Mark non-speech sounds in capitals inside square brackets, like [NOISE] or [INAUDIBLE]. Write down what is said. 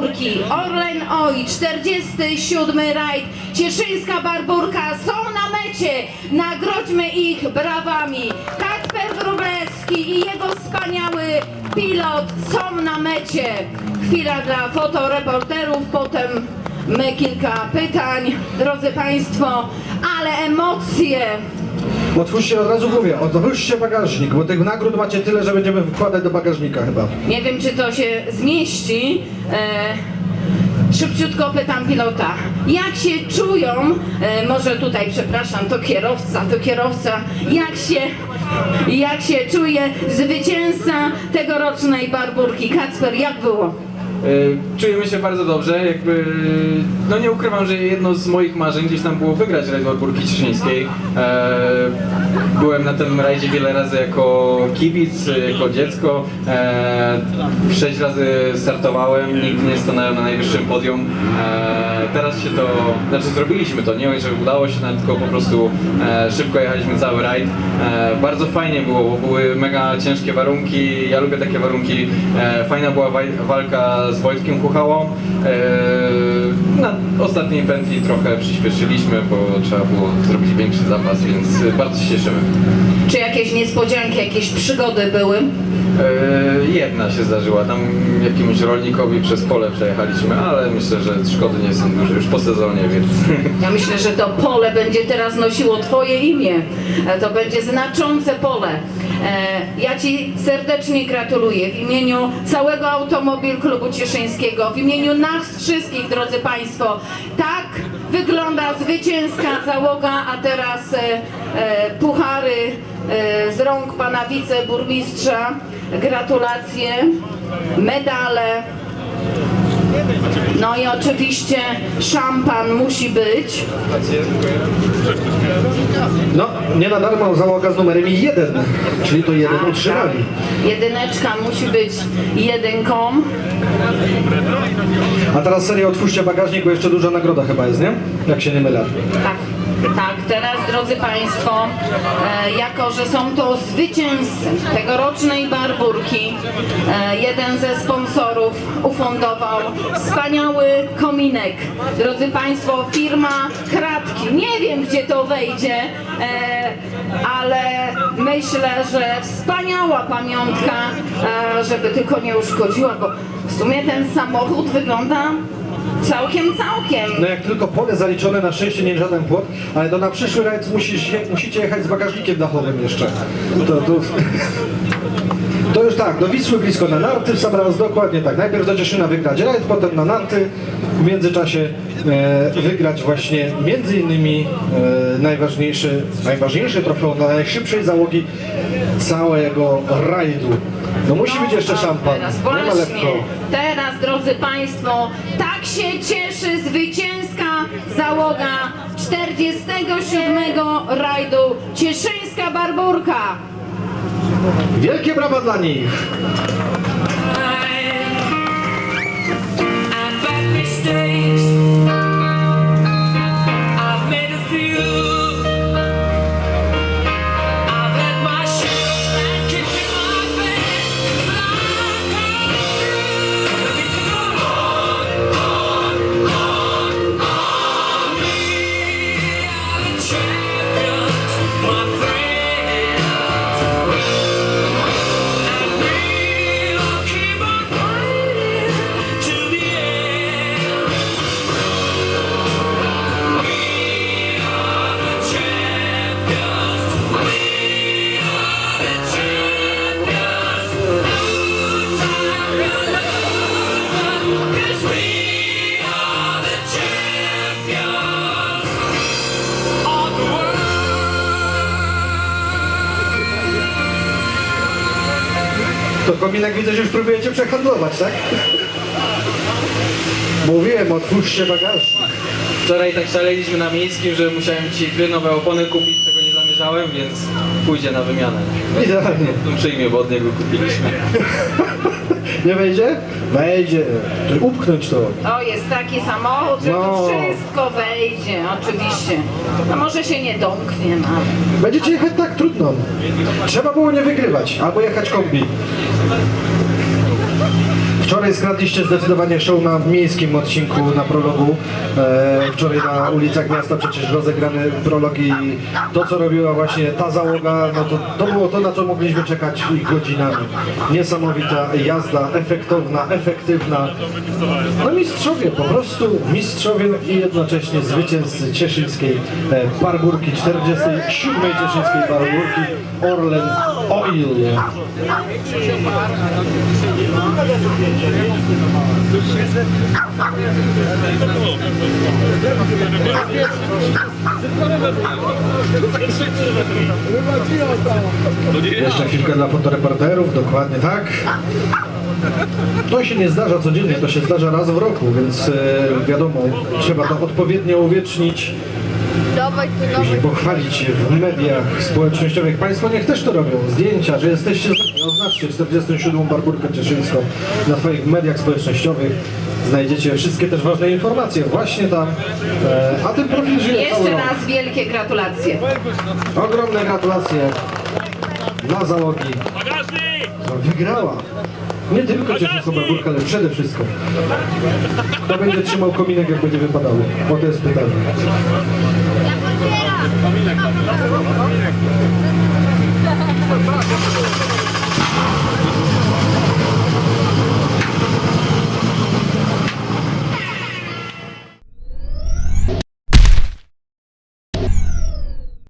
Barburki Orlen Oj, 47 rajd Cieszyńska Barburka są na mecie. Nagrodźmy ich brawami. Kacper Wróblewski i jego wspaniały pilot są na mecie. Chwila dla fotoreporterów, potem my kilka pytań, drodzy Państwo, ale emocje. Otwórzcie, od razu mówię, otwórzcie bagażnik, bo tych nagród macie tyle, że będziemy wkładać do bagażnika chyba. Nie wiem, czy to się zmieści. E, szybciutko pytam pilota. Jak się czują, e, może tutaj, przepraszam, to kierowca, to kierowca, jak się, jak się czuje zwycięzca tegorocznej barburki? Kacper, jak było? E, Czujemy się bardzo dobrze, jakby, no nie ukrywam, że jedno z moich marzeń gdzieś tam było wygrać rajd Barburki Cieszyńskiej. E, byłem na tym rajdzie wiele razy jako kibic, jako dziecko. E, sześć razy startowałem, nigdy nie stanąłem na najwyższym podium. Teraz się to, znaczy zrobiliśmy to, nie że udało się, tylko po prostu szybko jechaliśmy cały rajd. Bardzo fajnie było, bo były mega ciężkie warunki, ja lubię takie warunki. Fajna była walka z Wojtkiem Kuchałą. E, na ostatniej pętli trochę przyspieszyliśmy, bo trzeba było zrobić większy zapas, więc bardzo się cieszymy. Czy jakieś niespodzianki, jakieś przygody były? E, jedna się zdarzyła, tam jakiemuś rolnikowi przez pole przejechaliśmy, ale myślę, że szkody nie są duże już po sezonie, więc Ja myślę, że to pole będzie teraz nosiło Twoje imię. E, To będzie znaczące pole. Ja Ci serdecznie gratuluję w imieniu całego Automobil Klubu Cieszyńskiego, w imieniu nas wszystkich, drodzy Państwo. Tak wygląda zwycięska załoga, a teraz e, e, puchary e, z rąk Pana Wiceburmistrza. Gratulacje, medale. No i oczywiście szampan musi być. No, nie na darmo załoga z numerem jeden, czyli to jeden utrzymali. Jedyneczka musi być jedynką. A teraz serio otwórzcie bagażnik, bo jeszcze duża nagroda chyba jest, nie? Jak się nie mylę. Tak, tak. Teraz, drodzy Państwo, e, jako że są to zwycięzcy tegorocznej barburki, e, jeden ze sponsorów ufundował wspaniały kominek. Drodzy Państwo, firma Kratki. Nie wiem, gdzie to wejdzie, e, ale myślę, że wspaniała pamiątka, żeby tylko nie uszkodziła, bo w sumie ten samochód wygląda całkiem, całkiem. No jak tylko pole zaliczone, na szczęście nie żaden płot, ale to na przyszły rajd musisz, musicie jechać z bagażnikiem dachowym jeszcze. To, to, to już tak, do Wisły blisko na narty, w sam raz dokładnie tak. Najpierw do Cieszyna wygrać rajd, potem na narty, w międzyczasie e, wygrać właśnie między innymi e, najważniejszy, najważniejszy trofeum dla najszybszej załogi całego rajdu. No musi być jeszcze szampan, Teraz nie ma właśnie, lekko. teraz drodzy Państwo, tak się cieszy zwycięska załoga 47 rajdu Cieszyńska Barburka. Wielkie brawa dla nich! Kominek widzę, że już próbujecie przehandlować, tak? Mówiłem, otwórzcie bagażnik. wczoraj tak szaleliśmy na miejskim, że musiałem ci dwie nowe opony kupić, czego nie zamierzałem, więc pójdzie na wymianę. Idealnie. No, przyjmie, bo od niego kupiliśmy. [LAUGHS] Nie wejdzie? Wejdzie. To Upchnąć to. O, jest taki samochód, że No. tu wszystko wejdzie, oczywiście. No może się nie domknie, ale... Będziecie jechać tak trudno. Trzeba było nie wygrywać, albo jechać kombi. Wczoraj skradliście zdecydowanie show na miejskim odcinku na prologu. E, wczoraj na ulicach miasta przecież rozegrane prologi. To co robiła właśnie ta załoga, no to, to było to na co mogliśmy czekać godzinami. Niesamowita jazda, efektowna, efektywna. No mistrzowie, po prostu mistrzowie i jednocześnie zwycięzcy cieszyńskiej e, Barburki, 47. cieszyńskiej Barburki Orlen Oil. Jeszcze chwilkę dla fotoreporterów, dokładnie tak. To się nie zdarza codziennie, to się zdarza raz w roku, więc e, wiadomo, trzeba to odpowiednio uwiecznić, Dawaj tu, dawaj. później pochwalić się w mediach społecznościowych. Państwo niech też to robią, zdjęcia, że jesteście, z nami. oznaczcie 47. Barburkę Cieszyńską na swoich mediach społecznościowych. Znajdziecie wszystkie też ważne informacje właśnie tam, e, a ten profil żyje cały Jeszcze rok. raz wielkie gratulacje. Ogromne gratulacje dla załogi, która wygrała. Nie tylko Cieszyńską Barburkę, ale przede wszystkim. Kto będzie trzymał kominek, jak będzie wypadało? Bo to jest pytanie.